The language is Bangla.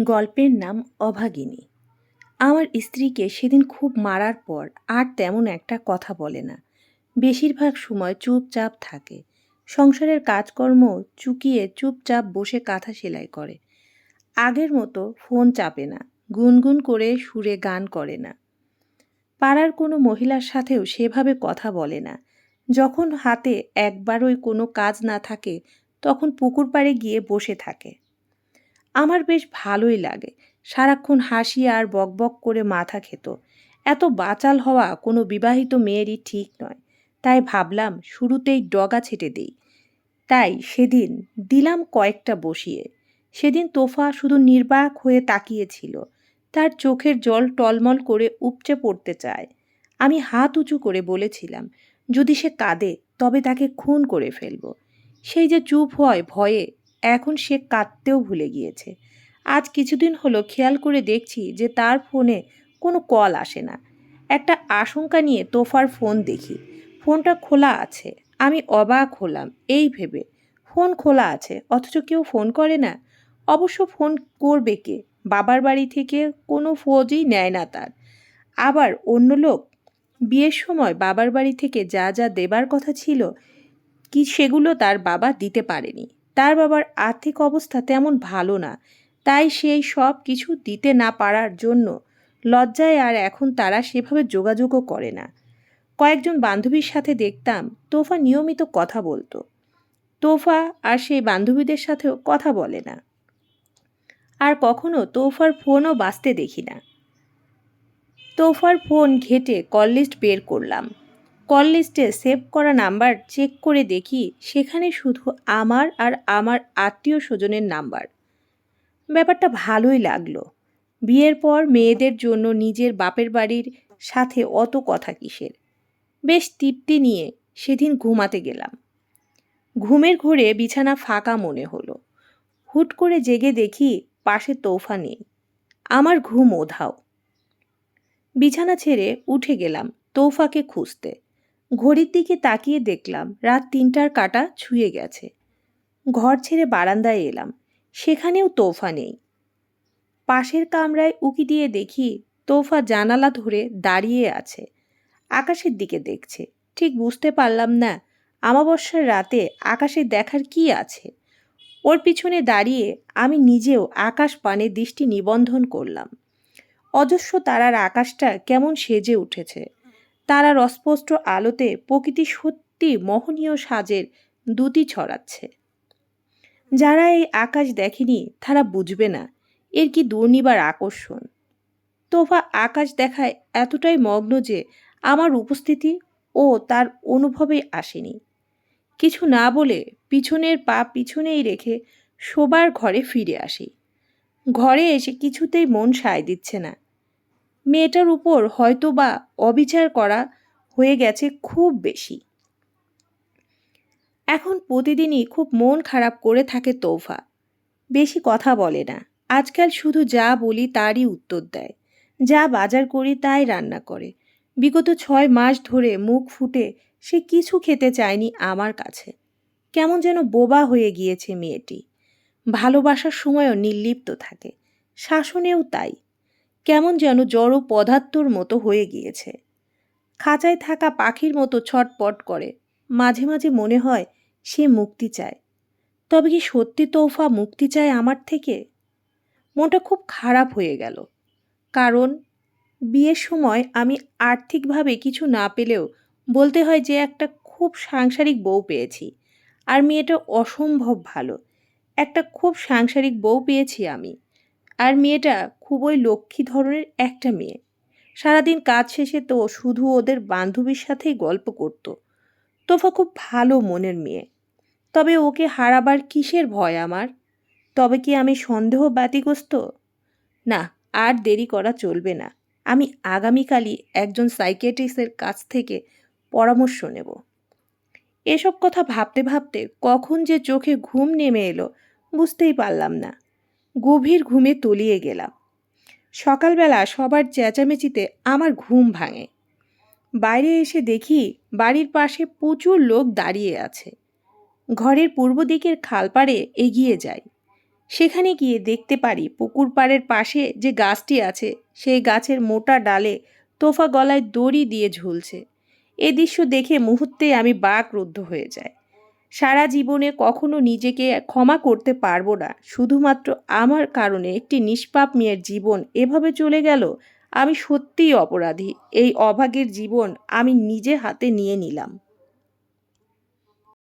গল্পের নাম অভাগিনী। আমার স্ত্রীকে সেদিন খুব মারার পর আর তেমন একটা কথা বলে না। বেশিরভাগ সময় চুপচাপ থাকে। সংসারের কাজকর্ম চুকিয়ে চুপচাপ বসে কাঁথা সেলাই করে। আগের মতো ফোন চাপে না, গুনগুন করে সুরে গান করে না। পাড়ার কোনো মহিলার সাথেও সেভাবে কথা বলে না। যখন হাতে একবারই কোনো কাজ না থাকে, তখন পুকুর পাড়ে গিয়ে বসে থাকে। আমার বেশ ভালোই লাগে। সারাক্ষণ হাসি আর বকবক করে মাথা খেত। এত বাচাল হওয়া কোনো বিবাহিত মেয়েরই ঠিক নয়। তাই ভাবলাম শুরুতেই ডগা ছেটে দিই। তাই সেদিন দিলাম কয়েকটা বসিয়ে। সেদিন তোফা শুধু নির্বাক হয়ে তাকিয়েছিল। তার চোখের জল টলমল করে উপচে পড়তে চায়। আমি হাত উঁচু করে বলেছিলাম, যদি সে কাঁদে, তবে তাকে খুন করে ফেলব। সেই যে চুপ হয় ভয়ে এখন সে কাঁদতেও ভুলে গিয়েছে। আজ কিছুদিন হলো খেয়াল করে দেখছি যে তার ফোনে কোনো কল আসে না। একটা আশঙ্কা নিয়ে তোফার ফোন দেখি। ফোনটা খোলা আছে। আমি অবাক হলাম, এই ভেবে। ফোন খোলা আছে, অথচ কেউ ফোন করে না। অবশ্য ফোন করবে কে? বাবার বাড়ি থেকে কোনো ফোজই নেয় না তার। আবার অন্য লোক? বিয়ের সময় বাবার বাড়ি থেকে যা যা দেবার কথা ছিল, কি সেগুলো তার বাবা দিতে পারেনি। তার বাবার আর্থিক অবস্থা তেমন ভালো না, তাই সেই সব কিছু দিতে না পারার জন্য লজ্জায় আর এখন তারা সেভাবে যোগাযোগও করে না। কয়েকজন বান্ধবীর সাথে দেখতাম তোফা নিয়মিত কথা বলতো। তোফা আর সেই বান্ধবীদের সাথেও কথা বলে না। আর কখনো তোফার ফোনও বাঁচতে দেখি না। তোফার ফোন ঘেটে কল লিস্ট বের করলাম। কল লিস্টে সেভ করা নাম্বার চেক করে দেখি সেখানে শুধু আমার আর আমার আত্মীয় স্বজনের নাম্বার। ব্যাপারটা ভালোই লাগল। বিয়ের পর মেয়েদের জন্য নিজের বাপের বাড়ির সাথে অত কথা কিসের? বেশ তৃপ্তি নিয়ে সেদিন ঘুমাতে গেলাম। ঘুমের ঘোরে বিছানা ফাঁকা মনে হলো। হুট করে জেগে দেখি পাশে তোফা নেই। আমার ঘুম ওধাও। বিছানা ছেড়ে উঠে গেলাম তৌফাকে খুঁজতে। ঘড়ির দিকে তাকিয়ে দেখলাম রাত তিনটার কাটা ছুঁয়ে গেছে। ঘর ছেড়ে বারান্দায় এলাম, সেখানেও তোফা নেই। পাশের কামরায় উকি দিয়ে দেখি তোফা জানালা ধরে দাঁড়িয়ে আছে, আকাশের দিকে দেখছে। ঠিক বুঝতে পারলাম না আমাবস্যার রাতে আকাশে দেখার কি আছে? ওর পিছনে দাঁড়িয়ে আমি নিজেও আকাশ পানে দৃষ্টি নিবন্ধন করলাম। অজস্র তারার আকাশটা কেমন সেজে উঠেছে। তারার অস্পষ্ট আলোতে প্রকৃতি সত্যি মোহনীয় সাজের দুটি ছড়াচ্ছে। যারা এই আকাশ দেখেনি, তারা বুঝবে না, এর কি দুর্নিবার আকর্ষণ। তোফা আকাশ দেখায় এতটাই মগ্ন যে আমার উপস্থিতি ও তার অনুভবে আসেনি। কিছু না বলে পিছনের পা পিছনেই রেখে শোবার ঘরে ফিরে আসি। ঘরে এসে কিছুতেই মন সায় দিচ্ছে না। মেয়েটার উপর হয়তো বা অবিচার করা হয়ে গেছে খুব বেশি। এখন প্রতিদিনই খুব মন খারাপ করে থাকে তৌফা। বেশি কথা বলে না। আজকাল শুধু যা বলি তারই উত্তর দেয়। যা বাজার করি তাই রান্না করে। বিগত ছয় মাস ধরে মুখ ফুটে সে কিছু খেতে চায়নি আমার কাছে। কেমন যেন বোবা হয়ে গিয়েছে মেয়েটি। ভালোবাসার সময়ও নির্লিপ্ত থাকে। শাসনেও তাই। কেমন যেন জড় পদার্থর মতো হয়ে গিয়েছে। খাঁচায় থাকা পাখির মতো ছটপট করে। মাঝে মাঝে মনে হয় সে মুক্তি চায়। তবে কি সত্যি তোফা মুক্তি চায় আমার থেকে? মনটা খুব খারাপ হয়ে গেল। কারণ, বিয়ের সময় আমি আর্থিকভাবে কিছু না পেলেও বলতে হয় যে একটা খুব সাংসারিক বউ পেয়েছি। আর মেয়েটা অসম্ভব ভালো। একটা খুব সাংসারিক বউ পেয়েছি আমি। আর মেয়েটা খুবই লক্ষ্মী ধরনের একটা মেয়ে। সারাদিন কাজ শেষে তো শুধু ওদের বান্ধবীর সাথেই গল্প করতো। তোফা খুব ভালো মনের মেয়ে। তবে ওকে হারাবার কিসের ভয় আমার? তবে কি আমি সন্দেহ ব্যতিগ্রস্ত? না, আর দেরি করা চলবে না। আমি আগামীকালই একজন সাইকেট্রিস্টের কাছ থেকে পরামর্শ নেব। এসব কথা ভাবতে ভাবতে কখন যে চোখে ঘুম নেমে এলো বুঝতেই পারলাম না। গভীর ঘুমে তলিয়ে গেলাম। সকালবেলা সবার চেঁচামেচিতে আমার ঘুম ভাঙে। বাইরে এসে দেখি বাড়ির পাশে প্রচুর লোক দাঁড়িয়ে আছে। ঘরের পূর্ব দিকের খালপাড়ে এগিয়ে যাই। সেখানে গিয়ে দেখতে পারি পুকুর পাড়ের পাশে যে গাছটি আছে, সেই গাছের মোটা ডালে তোফা গলায় দড়ি দিয়ে ঝুলছে। এ দৃশ্য দেখে মুহূর্তে আমি বাকরুদ্ধ হয়ে যাই। সারা জীবনে কখনো নিজেকে ক্ষমা করতে পারব না। শুধুমাত্র আমার কারণে একটি নিষ্পাপ মেয়ের জীবন এভাবে চলে গেল, আমি সত্যিই অপরাধী। এই অভাগের জীবন আমি নিজে হাতে নিয়ে নিলাম।